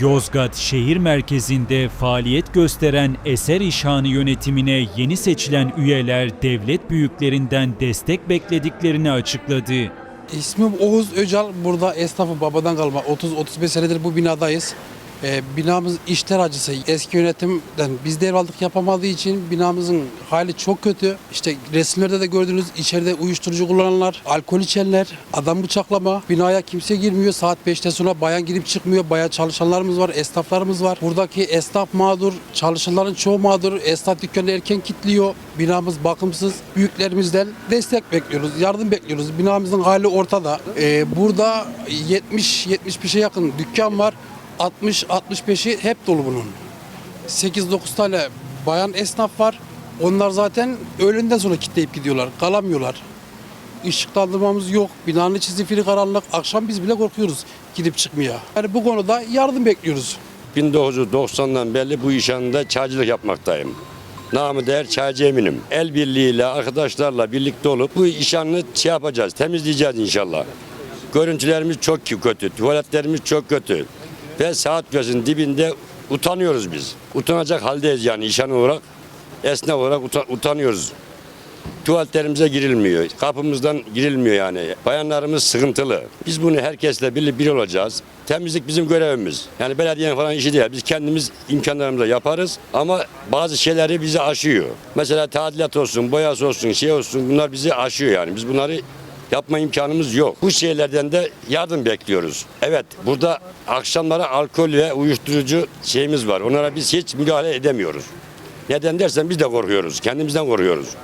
Yozgat şehir merkezinde faaliyet gösteren Eser İşhanı yönetimine yeni seçilen üyeler devlet büyüklerinden destek beklediklerini açıkladı. İsmim Oğuz Öcal. Burada esnafı babadan kalma. 30-35 senedir bu binadayız. Ee, binamız işler acısı. Eski yönetimden biz devraldık yapamadığı için binamızın hali çok kötü. İşte resimlerde de gördüğünüz içeride uyuşturucu kullananlar, alkol içenler, adam bıçaklama. Binaya kimse girmiyor. Saat 5'te sonra bayan girip çıkmıyor. Bayağı çalışanlarımız var, esnaflarımız var. Buradaki esnaf mağdur, çalışanların çoğu mağdur. Esnaf dükkanı erken kilitliyor. Binamız bakımsız. Büyüklerimizden destek bekliyoruz, yardım bekliyoruz. Binamızın hali ortada. Ee, burada 70-75'e yakın dükkan var. 60-65'i hep dolu bunun. 8-9 tane bayan esnaf var. Onlar zaten öğlenden sonra kitleyip gidiyorlar. Kalamıyorlar. Işıklandırmamız yok. Binanın içi zifiri karanlık. Akşam biz bile korkuyoruz gidip çıkmaya. Yani bu konuda yardım bekliyoruz. 1990'dan beri bu iş yanında çaycılık yapmaktayım. Namı değer çaycı eminim. El birliğiyle, arkadaşlarla birlikte olup bu iş yanını şey yapacağız, temizleyeceğiz inşallah. Görüntülerimiz çok kötü, tuvaletlerimiz çok kötü. Ve saat gözün dibinde utanıyoruz biz. Utanacak haldeyiz yani işhan olarak, esnaf olarak uta- utanıyoruz. Tuvaletlerimize girilmiyor. Kapımızdan girilmiyor yani. Bayanlarımız sıkıntılı. Biz bunu herkesle birlikte bir olacağız. Temizlik bizim görevimiz. Yani belediyenin falan işi değil. Biz kendimiz imkanlarımızla yaparız ama bazı şeyleri bizi aşıyor. Mesela tadilat olsun, boyası olsun, şey olsun bunlar bizi aşıyor yani. Biz bunları yapma imkanımız yok. Bu şeylerden de yardım bekliyoruz. Evet burada akşamlara alkol ve uyuşturucu şeyimiz var. Onlara biz hiç müdahale edemiyoruz. Neden dersen biz de korkuyoruz. Kendimizden korkuyoruz.